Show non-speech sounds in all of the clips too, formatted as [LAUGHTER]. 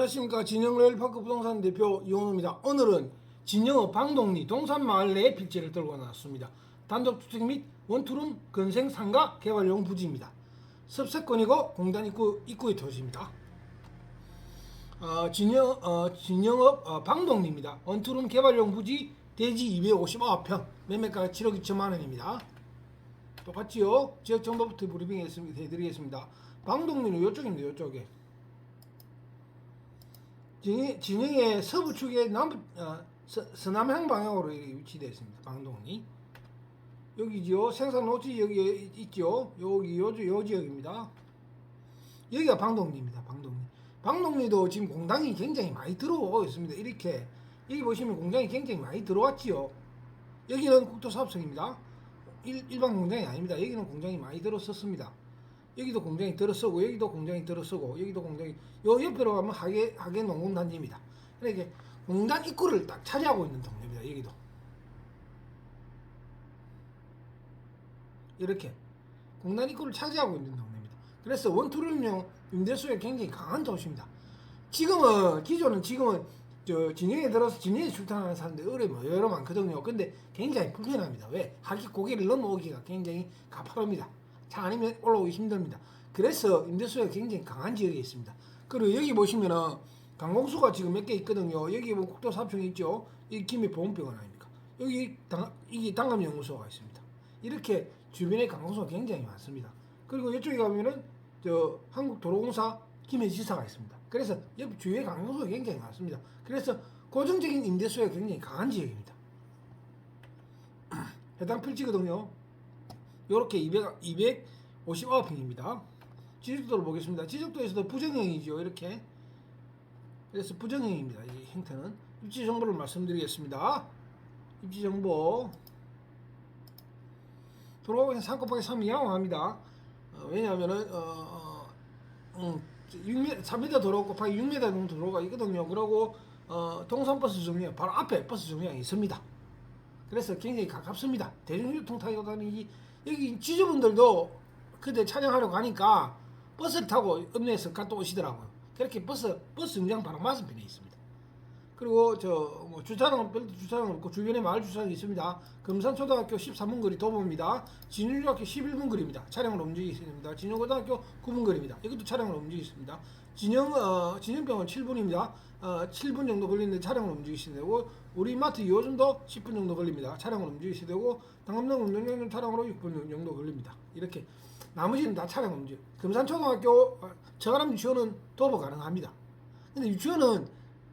안녕하십니까 진영레일파크 부동산 대표 이원호입니다. 오늘은 진영읍 방동리 동산마을 내 필지를 들고 나왔습니다. 단독주택 및 원투룸 건생 상가 개발용 부지입니다. 섭세권이고 공단 입구 입구의 토지입니다. 어, 진영 어, 진영읍 어, 방동리입니다. 원투룸 개발용 부지 대지 259평 매매가 7억 2천만 원입니다. 똑같지요? 지역 정보부터 브리핑 해드리겠습니다. 방동리는 이쪽입니다. 이쪽에. 진영, 진영의 서부 축에 남부 어, 서, 서남향 방향으로 위치되어 있습니다. 방동이 여기지요. 생산 노지 여기 있죠. 여기 요, 요 지역입니다. 여기가 방동리입니다. 방동리. 방동리도 지금 공장이 굉장히 많이 들어오고 있습니다. 이렇게 여기 보시면 공장이 굉장히 많이 들어왔지요. 여기는 국토사업청입니다. 일, 일반 공장이 아닙니다. 여기는 공장이 많이 들어섰습니다. 여기도 공장이 들어서고 여기도 공장이 들어서고 여기도 공장이 요 옆으로 가면 하계 하계 농공 단지입니다. 그러니까 공단 입구를 딱 차지하고 있는 동네입니다. 여기도 이렇게 공단 입구를 차지하고 있는 동네입니다. 그래서 원투룸용 임대수에 굉장히 강한 도시입니다. 지금은 기존은 지금은 저 진영에 들어서 진영에 출퇴하는 사람들이 어려워 여러 많거든요. 근데 굉장히 불편합니다. 왜? 하기 고개를 넘어오기가 굉장히 가파릅니다. 차 아니면 올라오기 힘듭니다. 그래서 임대수가 굉장히 강한 지역에 있습니다. 그리고 여기 보시면은 강공수가 지금 몇 개 있거든요. 여기 뭐 국도사업청이 있죠. 이 김해 보건병원 아닙니까? 여기 당, 이게 당감연구소가 있습니다. 이렇게 주변에 강공수가 굉장히 많습니다. 그리고 이쪽에 가면은 저 한국도로공사 김해지사가 있습니다. 그래서 옆 주위에 강공수가 굉장히 많습니다. 그래서 고정적인 임대수가 굉장히 강한 지역입니다. [CLEARS THROAT] 해당 필지거든요. 요렇게 200, 259평입니다. 지적도를 보겠습니다. 지적도에서도 부정형이죠. 이렇게. 그래서 부정형입니다. 이 형태는. 입지 정보를 말씀드리겠습니다. 입지 정보. 도로가 3 곱하기 3이 양호합니다. 어, 왜냐하면은, 어, 어, 음, 6m, 3m 도로 곱하기 6m 정도 도로가 있거든요. 그리고, 어, 동산버스 정류장, 바로 앞에 버스 정류장이 있습니다. 그래서 굉장히 가깝습니다. 대중교통 타고 다니기 여기 지주분들도 그때 촬영하러 가니까 버스를 타고 읍내에서 갔다 오시더라고요. 그렇게 버스 버스 정장 바로 맞은편에 있습니다. 그리고 저뭐 주차장 별도 주차장 없고 주변에 마을 주차장이 있습니다. 금산초등학교 13분 거리 도보입니다. 진율중학교 11분 거리입니다. 차량으로 움직이십니다. 진영고등학교 9분 거리입니다. 이것도 차량으로 움직이십니다. 진영 어, 진영병원 7분입니다. 어, 7분 정도 걸리는데 차량으로 움직이시면 되고 우리 마트 2호점도 10분 정도 걸립니다. 차량으로 움직이시면 되고 당감동 운동장님 차량으로 6분 정도 걸립니다. 이렇게 나머지는 다 차량 움직. 금산초등학교 어, 정하람 유치원은 도보 가능합니다. 근데 유치원은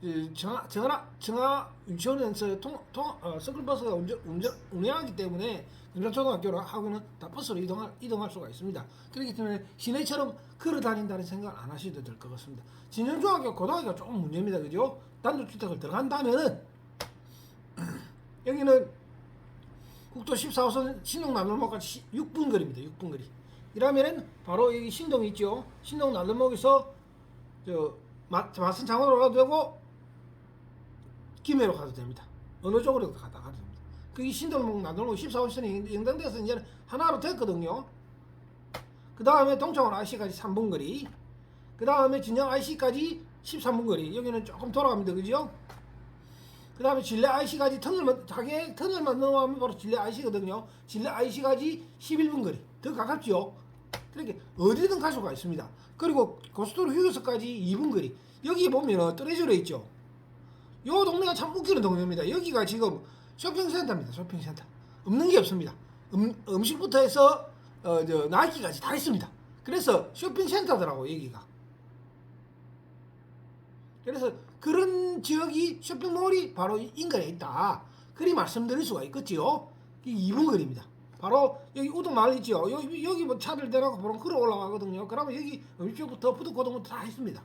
이 정하 정하 정하 유치원에서 통, 통 어, 서클버스가 운전, 운전 운행하기 때문에 금산초등학교하고는 다 버스로 이동할 이동할 수가 있습니다. 그렇기 때문에 시내처럼 걸어 다닌다는 생각 안 하셔도 될 것 같습니다. 진영중학교 고등학교가 조금 문제입니다, 그죠? 단독주택을 들어간다면은 여기는 국도 14호선 신동 나들목까지 6분 거리입니다. 6분 거리. 이러면은 바로 여기 신동 있죠. 신동 나들목에서 저 마, 마산 장원으로 가도 되고 김해로 가도 됩니다. 어느 쪽으로 가다 가도 됩니다. 그이 신동목 나들목 14호선이 연장돼서 이제 하나로 됐거든요. 그 다음에 동창원 IC까지 3분 거리. 그 다음에 진영 IC까지 13분 거리. 여기는 조금 돌아갑니다. 그죠? 그 다음에 진례 IC까지 터널만, 자기 터널만 넘어가면 바로 진례 IC거든요. 진례 IC까지 11분 거리. 더 가깝죠? 그러니까 어디든 갈 수가 있습니다. 그리고 고속도로 휴게소까지 2분 거리. 여기 보면 떨어져 있죠? 요 동네가 참 웃기는 동네입니다. 여기가 지금 쇼핑센터입니다. 쇼핑센터. 없는 게 없습니다. 음, 음식부터 해서 어, 저, 나이키까지 다 있습니다. 그래서 쇼핑센터더라고 여기가. 그래서 그런 지역이 쇼핑몰이 바로 인근에 있다. 그리 말씀드릴 수가 있겠지요. 이 2분 거리입니다. 바로 여기 우동 마을 있죠. 여기, 여기 뭐 차를 대놓고 바로 걸어 올라가거든요. 그러면 여기 음식부터 푸드코드부터 다 있습니다.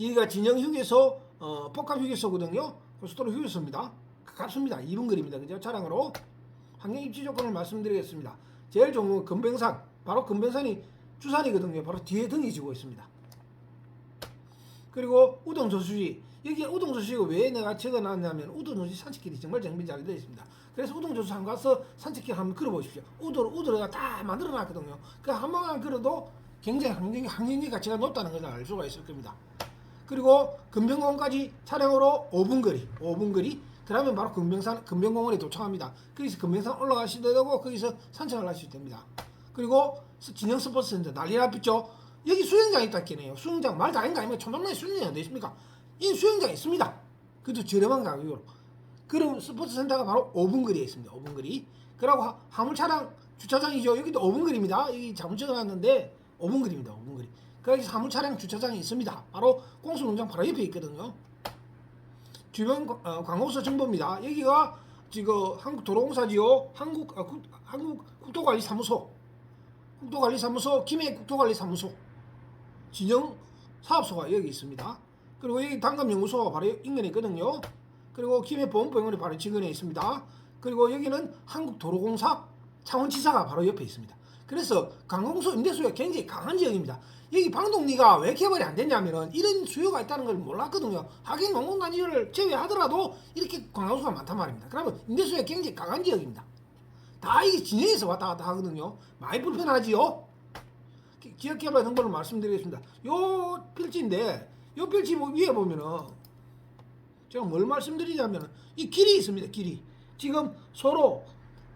여기가 진영 휴게소, 어, 복합 휴게소거든요. 고속도로 휴게소입니다. 가깝습니다. 2분 거리입니다. 그죠? 차량으로. 환경 입지 조건을 말씀드리겠습니다. 제일 좋은 건 금뱅산. 바로 금뱅산이 주산이거든요. 바로 뒤에 등이 지고 있습니다. 그리고 우동저수지. 여기 우동저수지가 왜 내가 적어놨냐면 우동저수지 산책길이 정말 정비 잘 되어 있습니다. 그래서 우동저수지 한번 가서 산책길 한번 걸어보십시오. 우도로, 우도로가 다 만들어놨거든요. 그 한 번만 걸어도 굉장히 항쟁, 항쟁의 가치가 높다는 것을 알 수가 있을 겁니다. 그리고 금병공까지 차량으로 5분 거리, 5분 거리. 그러면 바로 금병산 금병공원에 도착합니다. 거기서 금병산 올라가시도 되고 거기서 산책을 할수 됩니다. 그리고 스- 진영 스포츠 센터 난리 났죠. 여기 수영장 있다 했네요. 수영장 말도 아닌가 아니면 초등학교 수영장이 어디 있습니까? 이 수영장 있습니다. 그것도 저렴한 가격으로. 그럼 스포츠 센터가 바로 5분 거리에 있습니다. 5분 거리. 그리고 화- 화물 차량 주차장이죠. 여기도 5분 거리입니다. 여기 잘못 적어놨는데 5분 거리입니다. 5분 거리. 거기 화물 차량 주차장이 있습니다. 바로 공수농장 바로 옆에 있거든요. 주변 과- 어, 광고서 정보입니다. 여기가 지금 한국도로공사지요. 한국 아, 국, 한국 국도관리사무소, 국도관리사무소, 김해 국도관리사무소 진영 사업소가 여기 있습니다. 그리고 여기 당감연구소가 바로 인근에 있거든요. 그리고 김해보험병원이 바로 직근에 있습니다. 그리고 여기는 한국도로공사 창원지사가 바로 옆에 있습니다. 그래서 관공서 임대수요가 굉장히 강한 지역입니다. 여기 방동리가 왜 개발이 안 됐냐면은 이런 수요가 있다는 걸 몰랐거든요. 하긴 농공단지를 제외하더라도 이렇게 관광수가 많단 말입니다. 그러면 임대수요가 굉장히 강한 지역입니다. 다 이게 진영에서 왔다 갔다 하거든요. 많이 불편하지요? 기- 지역개발 정보를 말씀드리겠습니다. 요 필지인데 요 필지 뭐 위에 보면은 제가 뭘 말씀드리냐면 이 길이 있습니다. 길이 지금 서로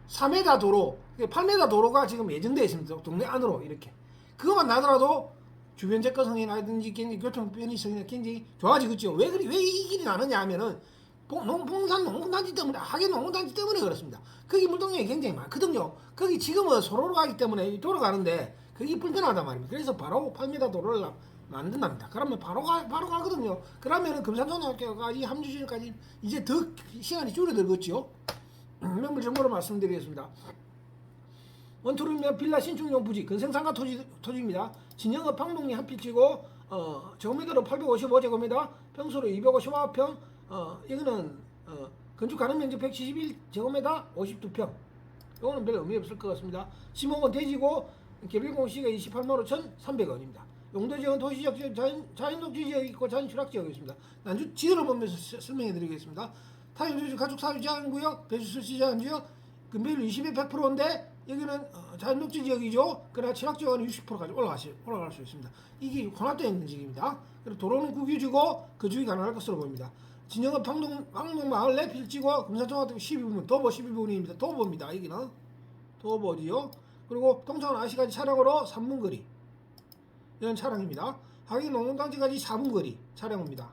4m 도로, 8m 도로가 지금 예정되어 있습니다. 동네 안으로 이렇게 그것만 나더라도 주변 접근성이라든지 교통 편의성이 굉장히 좋아지겠죠. 왜 그리 왜 이 길이 나느냐 하면은 봉- 농- 봉산 농군단지 때문에 하계 농군단지 때문에 그렇습니다. 거기 물동량이 굉장히 많거든요. 거기 지금은 소로로 가기 때문에 돌아가는데 그게 불편하단 말입니다. 그래서 바로 8m 도로를 나- 만든답니다. 그러면 바로 가 바로 가거든요. 그러면은 금산초등학교까지 함주시까지 이제 더 시간이 줄어들겠죠. 명물 정보로 말씀드리겠습니다. 원투룸면 빌라 신축용 부지 근생상가 토지, 토지입니다. 진영은 방동리 한 필지고 어, 제곱미터로 855제곱미터, 평수로 255평. 어, 이거는 어, 건축 가능 면적 171제곱미터, 52평. 이거는 별 의미 없을 것 같습니다. 지목은 대지고 개별공시가 28만 5,300원입니다. 용도지역은 도시적 자연, 자연독지 지역이 있고 자연취락 지역이 있습니다. 난주 지도를 보면서 서- 설명해 드리겠습니다. 타임조주 가축 사유 제한 구역, 배수 설치 제한 지역, 금배율 20에 100%인데 여기는 어, 자연독지 지역이죠. 그러나 취락 지역은 60%까지 올라가시, 올라갈 수 있습니다. 이게 혼합되어 있는 지역입니다. 그리고 도로는 국유지고 거주이 가능할 것으로 보입니다. 진영은 방동, 방동 마을 내 필지고 금산초등학교 12분, 도보 12분입니다. 도보입니다. 여기는 도보지요. 그리고 통창은 아시까지 차량으로 3분 거리 이런 차량입니다. 하긴 농군단지까지 4분 거리 차량입니다.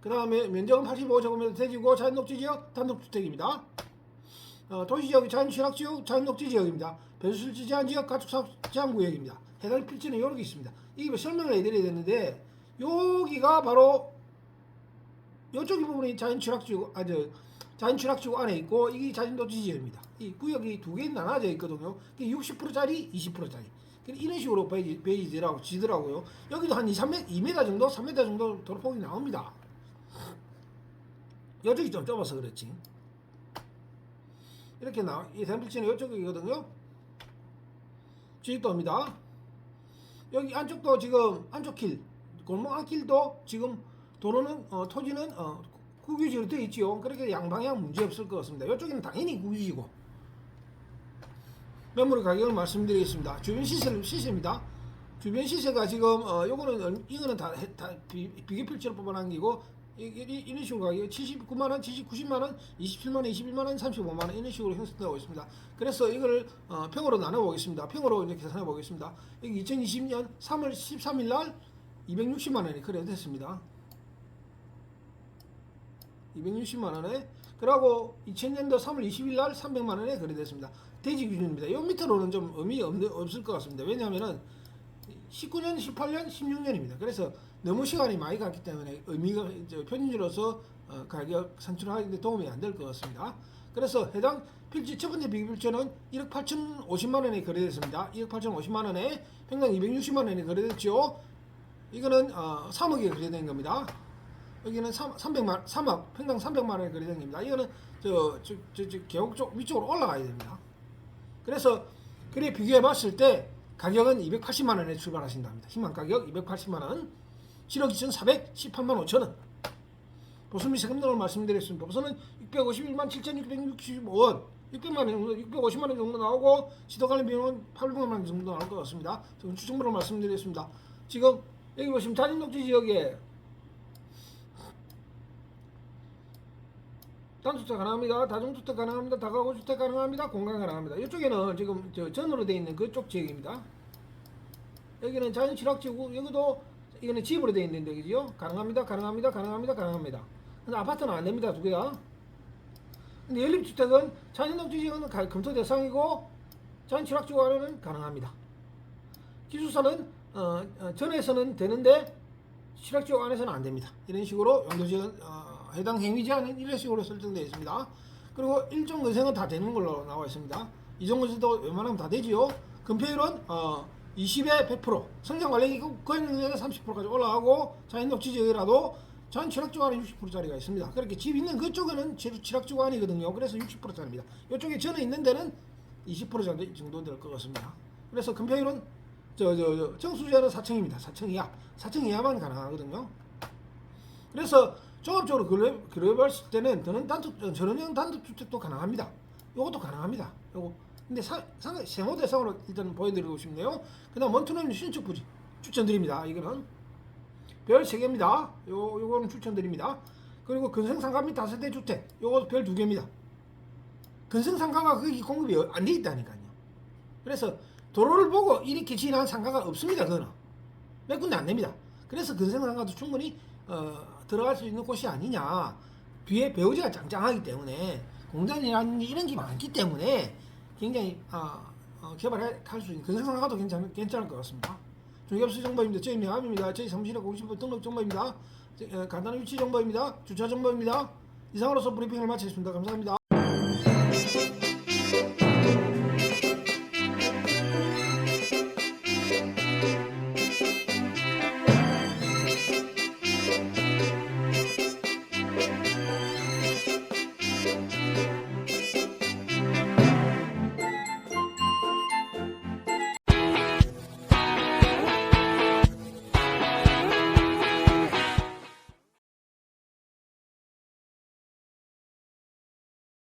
그 다음에 면적은 85제곱미터 대지고 자연녹지 지역 단독주택입니다. 어, 도시지역 자연취락지역 자연녹지 지역입니다. 배수실지 제한 지역 가축사업 제한 구역입니다. 해당 필지는 이렇게 있습니다. 이게 설명을 해드려야 되는데 여기가 바로 이쪽이 부분이 자연취락지구 아 저 자연취락지구 안에 있고 이게 자연녹지 지역입니다. 이 구역이 두 개 나눠져 있거든요. 60%짜리, 20%짜리. 이런 식으로 베이지, 베이지더라고 지더라고요. 여기도 한 2, 3m, 2m 정도, 3m 정도 도로폭이 나옵니다. 이쪽이 좀 좁아서 그렇지. 이렇게 나, 이 샘플치는 이쪽이거든요. 지도입니다. 여기 안쪽도 지금 안쪽 길, 골목 안길도 지금 도로는 어, 토지는 어, 국유지로 되어 있지요. 그렇게 양방향 문제 없을 것 같습니다. 이쪽에는 당연히 국유지고. 매물 가격을 말씀드리겠습니다. 주변 시세 시세입니다. 주변 시세가 지금 어 요거는 얼- 이거는 다, 해- 다 비, 비교 필지로 뽑아놓은 게고 이, 이, 이런 식으로 가격 79만 원, 70, 90만 원, 27만 원, 21만 원, 35만 원 이런 식으로 형성되고 있습니다. 그래서 이걸 어, 평으로 나눠 보겠습니다. 평으로 이렇게 계산해 보겠습니다. 여기 2020년 3월 13일 날 260만 원이 거래됐습니다. 260만 원에 그리고 2000년도 3월 20일 날 300만 원에 거래됐습니다. 대지 기준입니다. 요 밑으로는 좀 의미 없는, 없을 것 같습니다. 왜냐하면은 19년, 18년, 16년입니다. 그래서 너무 시간이 많이 갔기 때문에 의미가 편의주로서 어, 가격 산출하는데 도움이 안 될 것 같습니다. 그래서 해당 필지 첫 번째 비교필지는 1억 8,050만 원에 거래됐습니다. 1억 8,050만 원에 평당 260만 원에 거래됐죠. 이거는 어, 3억에 거래된 겁니다. 여기는 3, 300만 3억 평당 300만 원에 거래된 겁니다. 이거는 저 저 저, 저, 계곡 쪽 위쪽으로 올라가야 됩니다. 그래서 그래 비교해 봤을 때 가격은 280만 원에 출발하신답니다. 희망 가격 280만 원. 7억 2,418만 5천 원. 보수미 세금 등을 말씀드렸습니다. 보수는 651만 7,665원. 600만 원 정도, 650만 원 정도 나오고 지도 관련 비용은 800만 원 정도 나올 것 같습니다. 지금 추정으로 말씀드리겠습니다. 지금 여기 보시면 자진녹지 지역에 단주택 가능합니다. 다중주택 가능합니다. 다가구 주택 가능합니다. 공간 가능합니다. 이쪽에는 지금 저 전으로 되어 있는 그쪽 지역입니다. 여기는 자연 취락지구 여기도 이거는 집으로 되어 있는 데이죠. 가능합니다. 가능합니다. 가능합니다. 가능합니다. 근데 아파트는 안 됩니다. 두 개 다. 근데 연립주택은 자연 녹지 지역은 가- 검토 대상이고 자연 취락지구 안에는 가능합니다. 기숙사는 어, 어, 전에서는 되는데 취락지구 안에서는 안 됩니다. 이런 식으로 용도지역 어, 해당 행위 제한은 이런 식으로 설정되어 있습니다. 그리고 일종 건생은 다 되는 걸로 나와 있습니다. 이종 건생도 웬만하면 다 되지요. 금폐율은 어, 20에 100%, 성장 관련이 거행률에 30%까지 올라가고 자연 녹지 지역이라도 취락지구 안에 60%짜리가 있습니다. 그렇게 집 있는 그쪽에는 안이거든요. 그래서 60%짜리입니다. 이쪽에 전에 있는 데는 20% 정도, 정도 될것 같습니다. 그래서 금폐율은 저, 저, 저, 정수제는 4층입니다. 4층 이하. 4층 이하만 가능하거든요. 그래서 종합적으로 그래, 그래 봤을 때는 저는 단독, 어, 전원형 단독주택도 가능합니다. 요것도 가능합니다. 요거. 근데 사, 상, 세모 대상으로 일단 보여드리고 싶네요. 그 다음 원투는 신축 부지 추천드립니다. 이거는 별 3개입니다. 요, 요거는 추천드립니다. 그리고 근생상가 및 다세대 주택 요것도 별 2개입니다. 근생상가가 거기 공급이 안 돼 있다니까요. 그래서 도로를 보고 이렇게 지난 상가가 없습니다. 그거는 몇 군데 안 됩니다. 그래서 근생상가도 충분히 어, 들어갈 수 있는 곳이 아니냐. 뒤에 배우지가 짱짱하기 때문에 공단이라는 이런 게 많기 때문에 굉장히 어, 어, 개발할 수 있는 근생상가도 괜찮, 괜찮을 것 같습니다. 중개업소 정보입니다. 저희 명함입니다. 저희 사무실에 공식부 등록 정보입니다. 저, 어, 간단한 위치 정보입니다. 주차 정보입니다. 이상으로서 브리핑을 마치겠습니다. 감사합니다.